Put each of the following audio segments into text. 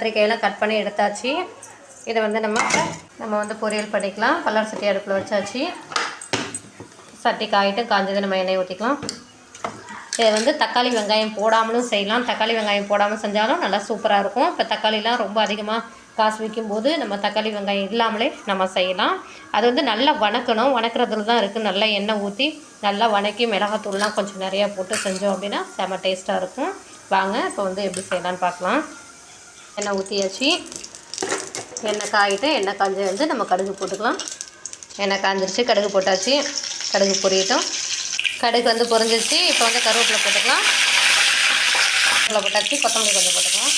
கத்திரிக்காயெல்லாம் cut பண்ணி எடுத்தாச்சு. இதை வந்து நம்ம நம்ம வந்து பொரியல் பண்ணிக்கலாம். பல்லார் சட்டி அடுப்பில் வச்சாச்சு. சட்டி காயிட்டு காஞ்சது நம்ம எண்ணெய் ஊற்றிக்கலாம் இதை வந்து தக்காளி வெங்காயம் போடாமலும் செய்யலாம். தக்காளி வெங்காயம் போடாமல் செஞ்சாலும் நல்லா சூப்பராக இருக்கும். இப்போ தக்காளிலாம் ரொம்ப அதிகமாக காசு விற்கும்போது நம்ம தக்காளி வெங்காயம் இல்லாமலே நம்ம செய்யலாம். அது வந்து நல்லா வணக்கணும். வணக்கிறதுல தான் இருக்குது நல்லா எண்ணெய் ஊற்றி நல்லா வணக்கி மிளகாத்தூள்லாம் கொஞ்சம் நிறையா போட்டு செஞ்சோம் அப்படின்னா செம டேஸ்ட்டாக இருக்கும். வாங்க இப்போ வந்து எப்படி செய்யலான்னு பார்க்கலாம். எண்ணெய் ஊற்றியாச்சு எண்ணெய் காயிட்டு எண்ணெய் காஞ்சி வந்து நம்ம கடுகு போட்டுக்கலாம். எண்ணெய் காஞ்சிருச்சு கடுகு போட்டாச்சு. கடுகு பொரியட்டும். கடுகு வந்து பொரிஞ்சிருச்சு இப்போ வந்து கருவேப்பிலை போட்டுக்கலாம். கருவேப்பிலை போட்டாச்சு கொத்தமல்லி கொஞ்சம் போட்டுக்கலாம்.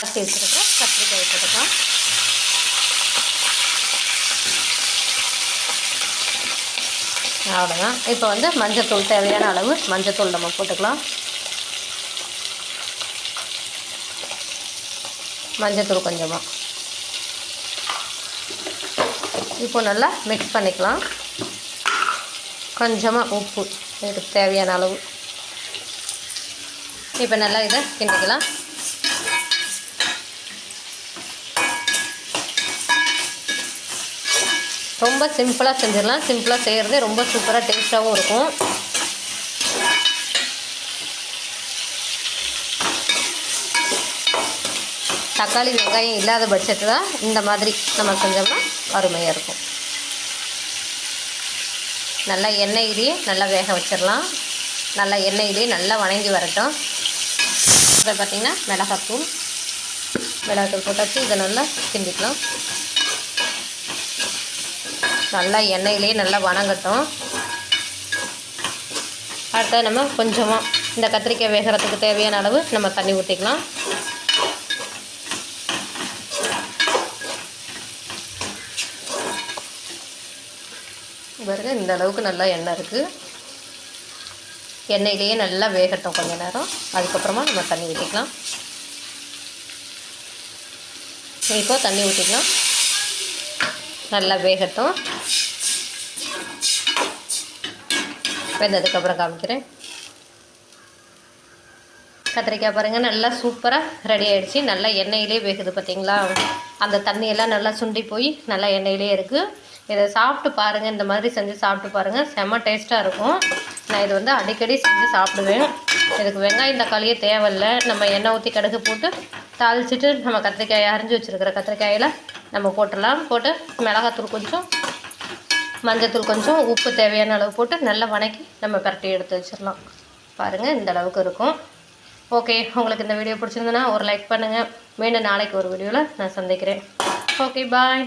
ஃபஸ்ட்டு வச்சுருக்கோம் கத்திரிக்காய் போட்டுக்கலாம். அவ்வளோதான் இப்போ வந்து மஞ்சத்தூள் தேவையான அளவு மஞ்சத்தூள் நம்ம போட்டுக்கலாம். மஞ்சத்தூள் கொஞ்சமாக இப்போ நல்லா மிக்ஸ் பண்ணிக்கலாம். கொஞ்சமாக உப்பு இதுக்கு தேவையான அளவு. இப்போ நல்லா இதை கிண்டிக்கலாம். ரொம்ப சிம்பிளாக செஞ்சிடலாம். சிம்பிளாக செய்கிறது ரொம்ப சூப்பராக டேஸ்ட்டாகவும் இருக்கும். தக்காளி வெங்காயம் இல்லாத பட்சத்தில் தான் இந்த மாதிரி நம்ம செஞ்சோம்னா அருமையாக இருக்கும். நல்லா எண்ணெயிலேயே நல்லா வேக வச்சிடலாம் நல்லா எண்ணெயிலேயே நல்லா வணங்கி வரட்டும். இப்போ பார்த்திங்கன்னா மிளகாத்தூள் மிளகாத்தூள் போட்டாச்சு. இதை நல்லா கிண்டிக்கலாம். நல்லா எண்ணெயிலேயே நல்லா வணங்கட்டும். அடுத்தது நம்ம கொஞ்சமாக இந்த கத்திரிக்காய் வேகிறதுக்கு தேவையான அளவு நம்ம தண்ணி ஊற்றிக்கலாம் பாருங்கள் இந்த அளவுக்கு நல்லா எண்ணெய் இருக்குது எண்ணெயிலேயே நல்லா வேகட்டும் கொஞ்ச நேரம். அதுக்கப்புறமா நம்ம தண்ணி ஊற்றிக்கலாம் இப்போ தண்ணி ஊற்றிக்கலாம் நல்லா வேகட்டும். வெந்ததுக்கப்புறம் காமிக்கிறேன். கத்திரிக்காய் பாருங்கள் நல்லா சூப்பராக ரெடி ஆகிடுச்சு நல்லா எண்ணெயிலே வேகுது பார்த்தீங்களா அந்த தண்ணியெல்லாம் நல்லா சுண்டி போய் நல்லா எண்ணெயிலே இருக்குது இதை சாப்பிட்டு பாருங்கள் இந்த மாதிரி செஞ்சு சாப்பிட்டு பாருங்கள் செம்ம டேஸ்ட்டாக இருக்கும். நான் இது வந்து அடிக்கடி செஞ்சு சாப்பிடுவேன். இதுக்கு வெங்காயம் தக்காளியே தேவையில்லை. நம்ம எண்ணெய் ஊற்றி கடுகு போட்டு தாளிச்சிட்டு நம்ம கத்திரிக்காயை அரிஞ்சு வச்சுருக்கிற கத்திரிக்காயில் நம்ம போட்டுடலாம். போட்டு மிளகாத்தூள் கொஞ்சம் மஞ்சத்தூள் கொஞ்சம் உப்பு தேவையான அளவு போட்டு நல்லா வணக்கி நம்ம பரட்டி எடுத்து வச்சிடலாம். பாருங்கள் இந்த அளவுக்கு இருக்கும். ஓகே உங்களுக்கு இந்த வீடியோ பிடிச்சிருந்ததுன்னா ஒரு லைக் பண்ணுங்கள் மீண்டும் நாளைக்கு ஒரு வீடியோவில் நான் சந்திக்கிறேன். Okay bye